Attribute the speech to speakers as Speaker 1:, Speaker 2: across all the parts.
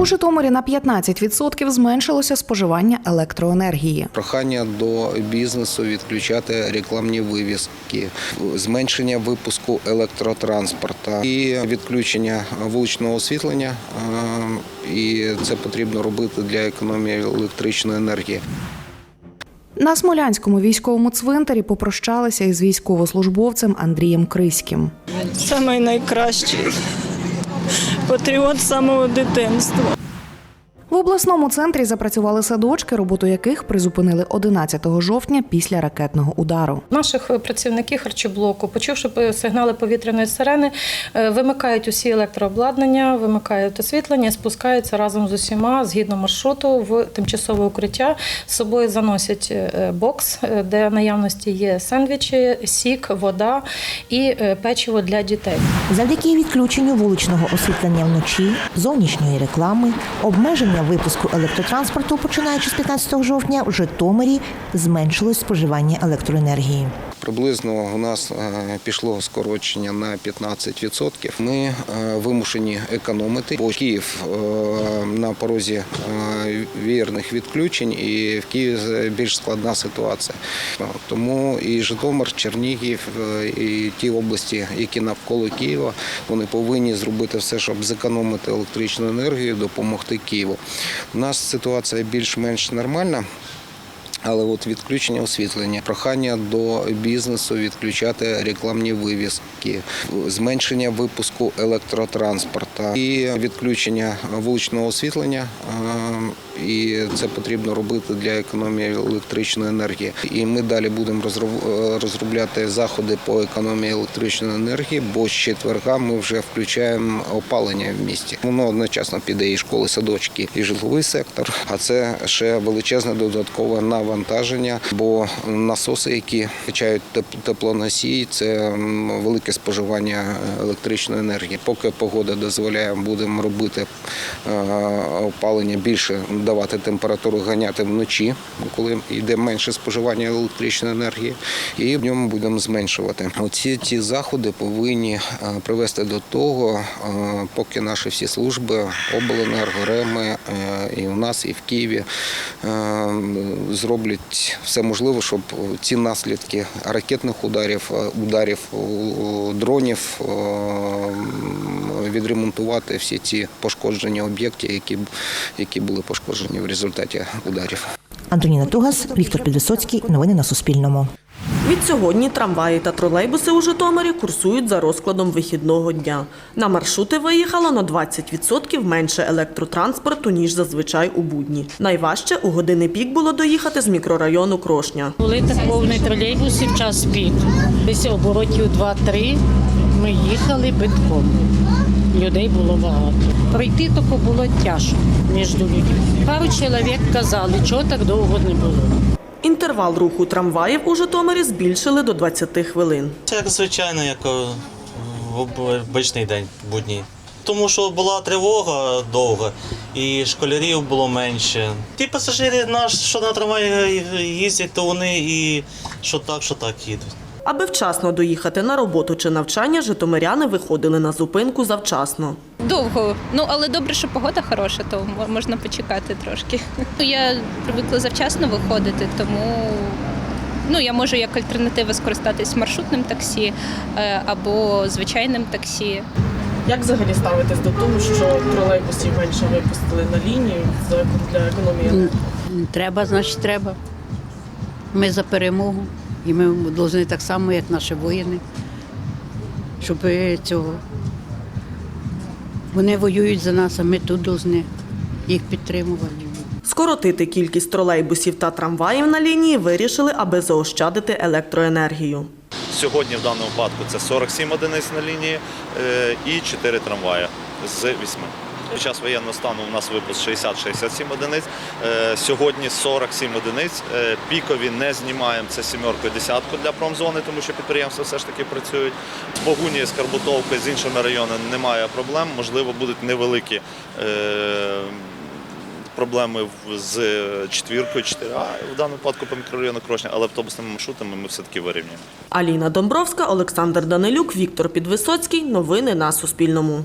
Speaker 1: У Житомирі на 15% зменшилося споживання електроенергії.
Speaker 2: Прохання до бізнесу відключати рекламні вивіски, зменшення випуску електротранспорта і відключення вуличного освітлення. Е, І це потрібно робити для економії електричної енергії.
Speaker 1: На Смолянському військовому цвинтарі попрощалися із військовослужбовцем Андрієм Криським.
Speaker 3: Самий найкращий патріот самого дитинства.
Speaker 1: В обласному центрі запрацювали садочки, роботу яких призупинили 11 жовтня після ракетного удару.
Speaker 4: Наших працівники харчоблоку, почувши сигнали повітряної сирени, е, вимикають усі електрообладнання, вимикають освітлення, спускаються разом з усіма згідно маршруту в тимчасове укриття. З собою заносять е, бокс, е, де наявності є сендвічі, сік, вода і е, печиво для дітей.
Speaker 5: Завдяки відключенню вуличного освітлення вночі, зовнішньої реклами, обмеження випуску електротранспорту, починаючи з 15 жовтня, в Житомирі зменшилось споживання електроенергії.
Speaker 2: Приблизно у нас е, пішло скорочення на 15%. Ми е, вимушені економити, бо Київ е, на порозі вірних відключень, і в Києві більш складна ситуація. Тому і Житомир, Чернігів, і ті області, які навколо Києва, вони повинні зробити все, щоб зекономити електричну енергію, допомогти Києву. У нас ситуація більш-менш нормальна. Але от відключення освітлення, прохання до бізнесу відключати рекламні вивіски, зменшення випуску електротранспорта і відключення вуличного освітлення. І це потрібно робити для економії електричної енергії. І ми далі будемо е, розробляти заходи по економії електричної енергії, бо з четверга ми вже включаємо опалення в місті. Воно одночасно піде і школи, садочки, і житловий сектор. А це ще величезне додаткове навантаження, бо насоси, які качають теп- теплоносії, це велике споживання електричної енергії. Поки погода дозволяє, будемо робити е, опалення більше давати температуру, ганяти вночі, коли йде менше споживання електричної енергії, і в ньому будемо зменшувати. Оці ці заходи повинні е, привести до того, е, поки наші всі служби, обленерго, РЕМи е, і в нас, і в Києві зроблять все можливе, щоб ці наслідки ракетних ударів, ударів дронів відремонтувати всі ці пошкоджені об'єкти, які, які були пошкоджені в результаті ударів.
Speaker 5: Антоніна Тугас, Віктор Підвисоцький. Новини на Суспільному.
Speaker 6: Відсьогодні трамваї та тролейбуси у Житомирі курсують за розкладом вихідного дня. На маршрути виїхало на 20% менше електротранспорту, ніж зазвичай у будні. Найважче у години пік було доїхати з мікрорайону Крошня.
Speaker 7: Були так повний тролейбус і в час пік. Десь оборотів 2-3 ми їхали битком. Людей було багато. Пройти тільки було тяжко між людьми. Пару чоловік казали, чого так довго не було.
Speaker 6: Інтервал руху трамваїв у Житомирі збільшили до 20 хвилин.
Speaker 8: Це як звичайно, як е, в обичний день будній. Тому що була тривога довга і школярів було менше. Ті пасажири наші, що на трамваї їздять, то вони і що так, що так їдуть.
Speaker 6: Аби вчасно доїхати на роботу чи навчання, житомиряни виходили на зупинку завчасно.
Speaker 9: Довго, ну але добре, що погода хороша, то можна почекати трошки. Ну, Я привикла завчасно виходити, тому ну я можу як альтернатива скористатись маршрутним таксі е, або звичайним таксі.
Speaker 10: Як взагалі ставитесь до того, що тролейбусів менше випустили на лінію для економії?
Speaker 7: Треба, значить, треба. Ми за перемогу. І ми повинні так само, як наші воїни, щоб цього. Вони воюють за нас, а ми тут повинні їх підтримувати.
Speaker 6: Скоротити кількість тролейбусів та трамваїв на лінії вирішили, аби заощадити електроенергію.
Speaker 11: Сьогодні в даному випадку це 47 одиниць на лінії е, і 4 трамваї з 8. Під час воєнного стану у нас випуск 60-67 одиниць. Е, Сьогодні 47 одиниць. Е, Пікові не знімаємо це сімерку і десятку для промзони, тому що підприємства все ж таки працюють. З Богуні, з Карбутовки, з іншими районами немає проблем. Можливо, будуть невеликі. е, Проблеми з четвіркою, 4А в даному випадку по мікрорайону Крошня, але автобусними маршрутами ми все-таки вирівнюємо.
Speaker 6: Аліна Домбровська, Олександр Данилюк, Віктор Підвисоцький. Новини на Суспільному.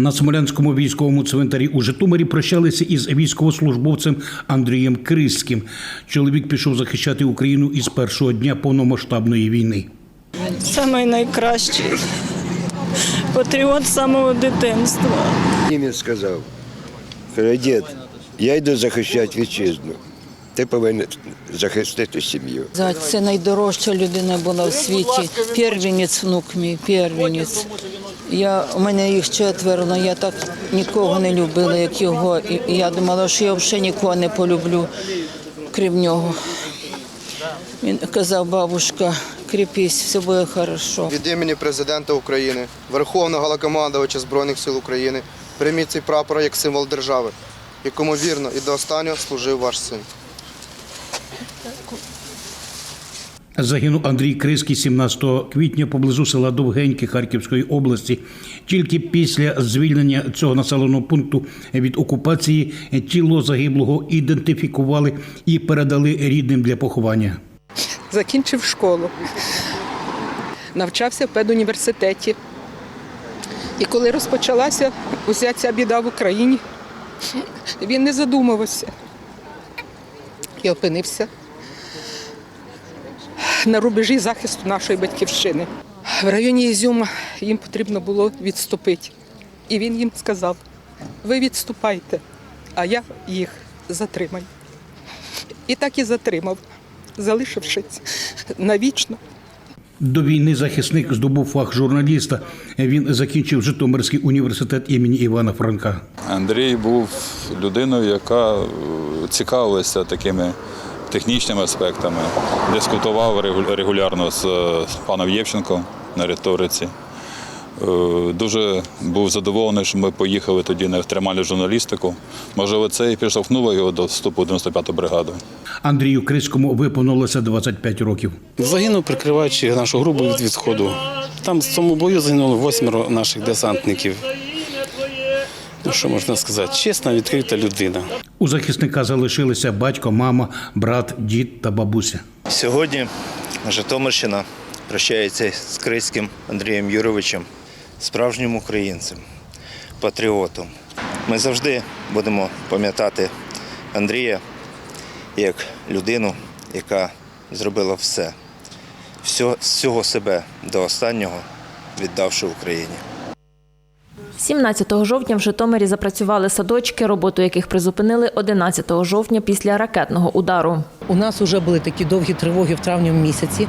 Speaker 12: На Смолянському військовому цвинтарі у Житомирі прощалися із військовослужбовцем Андрієм Криським. Чоловік пішов захищати Україну із першого дня повномасштабної війни.
Speaker 3: Самий найкращий патріот з самого дитинства.
Speaker 13: Він сказав, дід, я йду захищати вітчизну. Ти повинен захистити сім'ю.
Speaker 7: Це найдорожча людина була в світі. Первенець, внук мій, первенець. Я, у мене їх четверо, але я так нікого не любила, як його. І я думала, що я взагалі нікого не полюблю, крім нього. Він казав, бабушка, кріпись, все буде хорошо.
Speaker 14: Від імені президента України, Верховного Головнокомандувача Збройних сил України, прийміть цей прапор як символ держави, якому вірно і до останнього служив ваш син.
Speaker 12: Загинув Андрій Криський 17 квітня поблизу села Довгеньке Харківської області. Тільки після звільнення цього населеного пункту від окупації тіло загиблого ідентифікували і передали рідним для поховання.
Speaker 15: закінчив школу, навчався в педуніверситеті. І коли розпочалася уся ця біда в Україні, він не задумувався і опинився на рубежі захисту нашої батьківщини. В районі Ізюма їм потрібно було відступити. І він їм сказав: ви відступайте, а я їх затримаю. І так і затримав, залишившись навічно.
Speaker 12: До війни захисник здобув фах журналіста. Він закінчив Житомирський університет імені Івана Франка.
Speaker 16: Андрій був людиною, яка цікавилася такими технічними аспектами, дискутував регу- регулярно з паном Євченком на риториці. Е, Дуже був задоволений, що ми поїхали тоді на екстремальну журналістику. Можливо, це і підштовхнуло його до вступу в 95-ту бригаду.
Speaker 12: Андрію Криському виповнилося 25 років.
Speaker 17: Загинув, прикриваючи нашу групу від відходу. Там в цьому бою загинуло восьмеро наших десантників. Ну, що можна сказати? Чесна, відкрита людина.
Speaker 12: У захисника залишилися батько, мама, брат, дід та бабуся.
Speaker 18: Сьогодні Житомирщина прощається з Крицьким Андрієм Юровичем, справжнім українцем, патріотом. Ми завжди будемо пам'ятати Андрія як людину, яка зробила все, все всього себе до останнього віддавши Україні.
Speaker 19: 17 жовтня в Житомирі запрацювали садочки, роботу яких призупинили 11 жовтня після ракетного удару.
Speaker 20: У нас вже були такі довгі тривоги в травні місяці,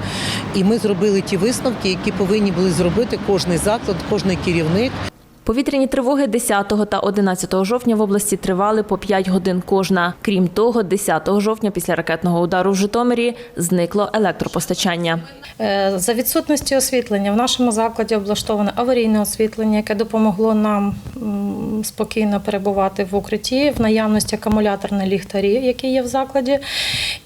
Speaker 20: і ми зробили ті висновки, які повинні були зробити кожний заклад, кожний керівник.
Speaker 19: Повітряні тривоги 10 та 11 жовтня в області тривали по 5 годин кожна. Крім того, 10 жовтня після ракетного удару в Житомирі зникло електропостачання.
Speaker 4: Е, За відсутності освітлення в нашому закладі облаштоване аварійне освітлення, яке допомогло нам спокійно перебувати в укритті, в наявності акумуляторні ліхтарі, які є в закладі.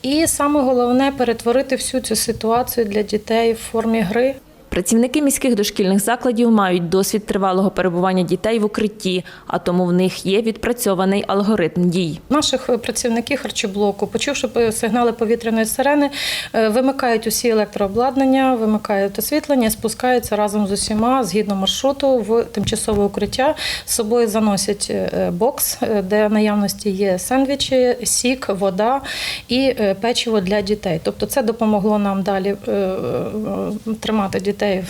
Speaker 4: І саме головне перетворити всю цю ситуацію для дітей в формі гри.
Speaker 19: Працівники міських дошкільних закладів мають досвід тривалого перебування дітей в укритті, а тому в них є відпрацьований алгоритм дій.
Speaker 4: Наших е, працівники харчоблоку, почувши е, сигнали повітряної сирени, е, вимикають усі електрообладнання, вимикають освітлення, спускаються разом з усіма згідно маршруту в тимчасове укриття. З собою заносять бокс, де наявності є сендвічі, сік, вода і печиво для дітей. Тобто це допомогло нам далі тримати дітей, е,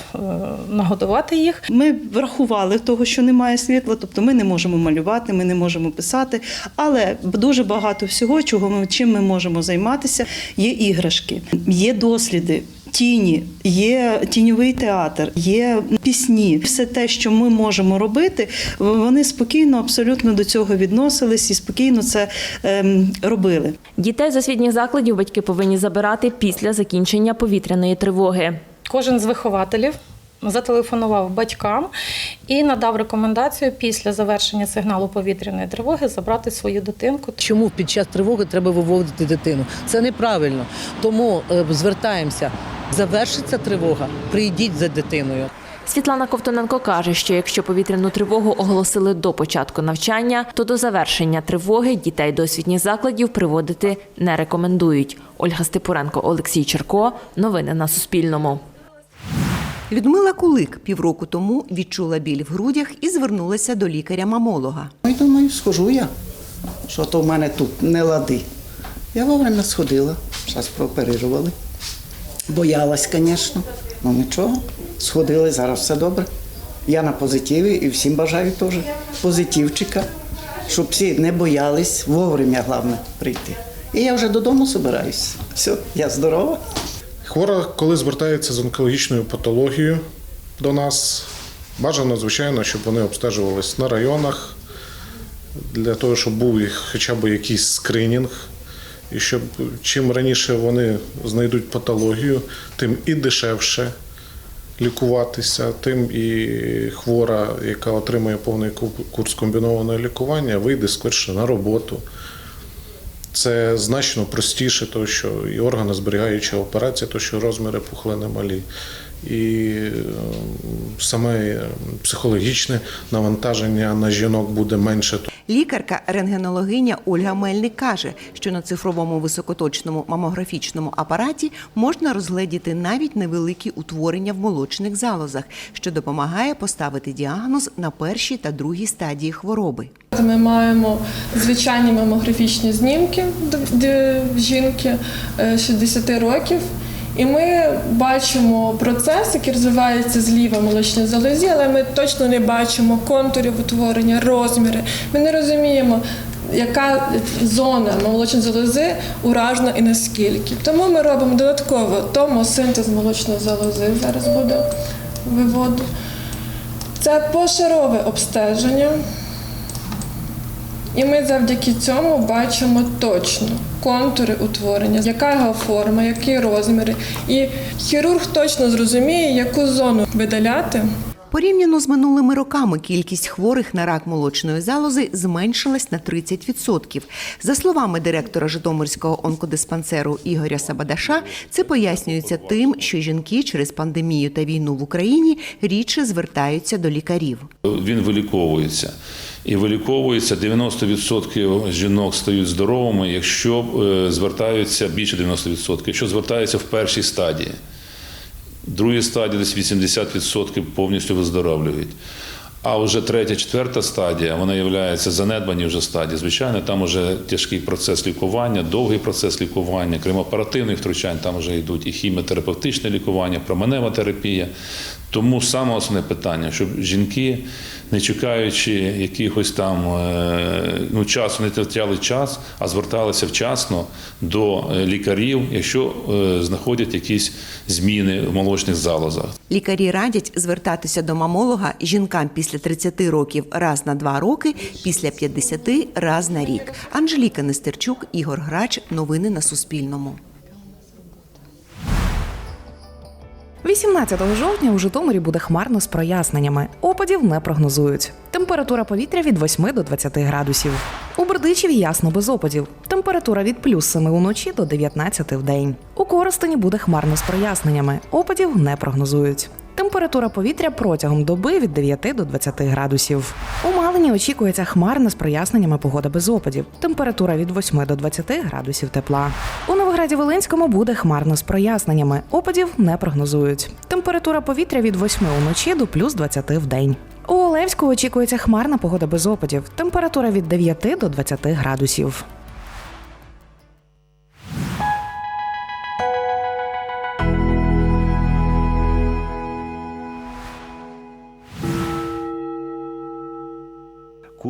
Speaker 4: нагодувати їх.
Speaker 21: Ми врахували того, що немає світла, тобто ми не можемо малювати, ми не можемо писати, але дуже багато всього, чого ми чим ми можемо займатися, є іграшки, є досліди. Тіні, є тіньовий театр, є пісні. Все те, що ми можемо робити, вони спокійно абсолютно до цього відносились і спокійно це ем, робили.
Speaker 19: Дітей з освітніх закладів батьки повинні забирати після закінчення повітряної тривоги.
Speaker 4: Кожен з вихователів зателефонував батькам і надав рекомендацію після завершення сигналу повітряної тривоги забрати свою дитинку.
Speaker 20: Чому під час тривоги треба виводити дитину? Це неправильно. Тому е, звертаємося. Завершиться тривога, прийдіть за дитиною.
Speaker 19: Світлана Ковтоненко каже, що якщо повітряну тривогу оголосили до початку навчання, то до завершення тривоги дітей до освітніх закладів приводити не рекомендують. Ольга Степуренко, Олексій Черко. Новини на Суспільному.
Speaker 22: Людмила Кулик півроку тому відчула біль в грудях і звернулася до лікаря-мамолога.
Speaker 23: Ну, і думаю, схожу я, що то в мене тут не лади. Я вовремя сходила, зараз прооперували. Боялась, звісно. Ну нічого, сходили, зараз все добре. Я на позитиві і всім бажаю теж позитивчика, щоб всі не боялись, вовремя головне прийти. І я вже додому збираюся. Все, я здорова.
Speaker 24: Хвора, коли звертається з онкологічною патологією до нас, бажано, звичайно, щоб вони обстежувались на районах, для того, щоб був хоча б якийсь скринінг. І щоб чим раніше вони знайдуть патологію, тим і дешевше лікуватися, тим і хвора, яка отримує повний ку- курс комбінованого лікування, вийде скоріше на роботу. Це значно простіше, тому що і органи органозберігаюча операція, то що розміри пухлини малі. І е, саме е, психологічне навантаження на жінок буде менше.
Speaker 22: Лікарка-рентгенологиня Ольга Мельник каже, що на цифровому високоточному мамографічному апараті можна розгледіти навіть невеликі утворення в молочних залозах, що допомагає поставити діагноз на першій та другій стадії хвороби.
Speaker 25: Ми маємо звичайні мамографічні знімки жінки е, 60 років. І ми бачимо процес, який розвивається зліва в молочній залозі, але ми точно не бачимо контурів утворення, розміри. Ми не розуміємо, яка зона молочної залози уражена і наскільки. Тому ми робимо додатково томосинтез молочної залози. Зараз буде виводу. Це пошарове обстеження. І ми завдяки цьому бачимо точно контури утворення, яка його форма, які розміри. І хірург точно зрозуміє, яку зону видаляти.
Speaker 22: Порівняно з минулими роками кількість хворих на рак молочної залози зменшилась на 30%. За словами директора Житомирського онкодиспансеру Ігоря Сабадаша, це пояснюється тим, що жінки через пандемію та війну в Україні рідше звертаються до лікарів.
Speaker 26: Він виліковується. І виліковується 90% жінок стають здоровими, якщо е, звертаються більше 90%, якщо звертаються в першій стадії. Другій стадії десь 80% повністю виздоровлюють. А вже третя, четверта стадія, вона є занедбані вже стадії. Звичайно, там вже тяжкий процес лікування, довгий процес лікування, крім оперативних втручань, там вже йдуть і хіміотерапевтичне лікування, променева терапія. Тому саме основне питання, щоб жінки, не чекаючи якихось там е, ну, часу, не втрачали час, а зверталися вчасно до е, лікарів, якщо е, знаходять якісь зміни в молочних залозах.
Speaker 22: Лікарі радять звертатися до мамолога жінкам після 30 років раз на два роки, після 50 раз на рік. Анжеліка Нестерчук, Ігор Грач. Новини на Суспільному.
Speaker 27: 18 жовтня у Житомирі буде хмарно з проясненнями. Опадів не прогнозують. Температура повітря від 8 до 20 градусів. У Бердичеві ясно без опадів. Температура від плюс 7 уночі до 19 в день. У Коростені буде хмарно з проясненнями. Опадів не прогнозують. Температура повітря протягом доби від 9 до 20 градусів. У Малині очікується хмарна з проясненнями погода без опадів. Температура від 8 до 20 градусів тепла. У Новограді Волинському буде хмарно з проясненнями. Опадів не прогнозують. Температура повітря від 8 уночі до плюс 20 в день. У Олевську очікується хмарна погода без опадів. Температура від 9 до 20 градусів.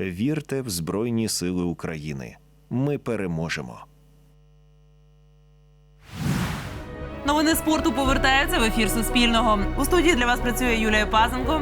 Speaker 28: Вірте в Збройні Сили України. Ми переможемо.
Speaker 29: Новини спорту повертаються в ефір Суспільного. У студії для вас працює Юлія Пазенко.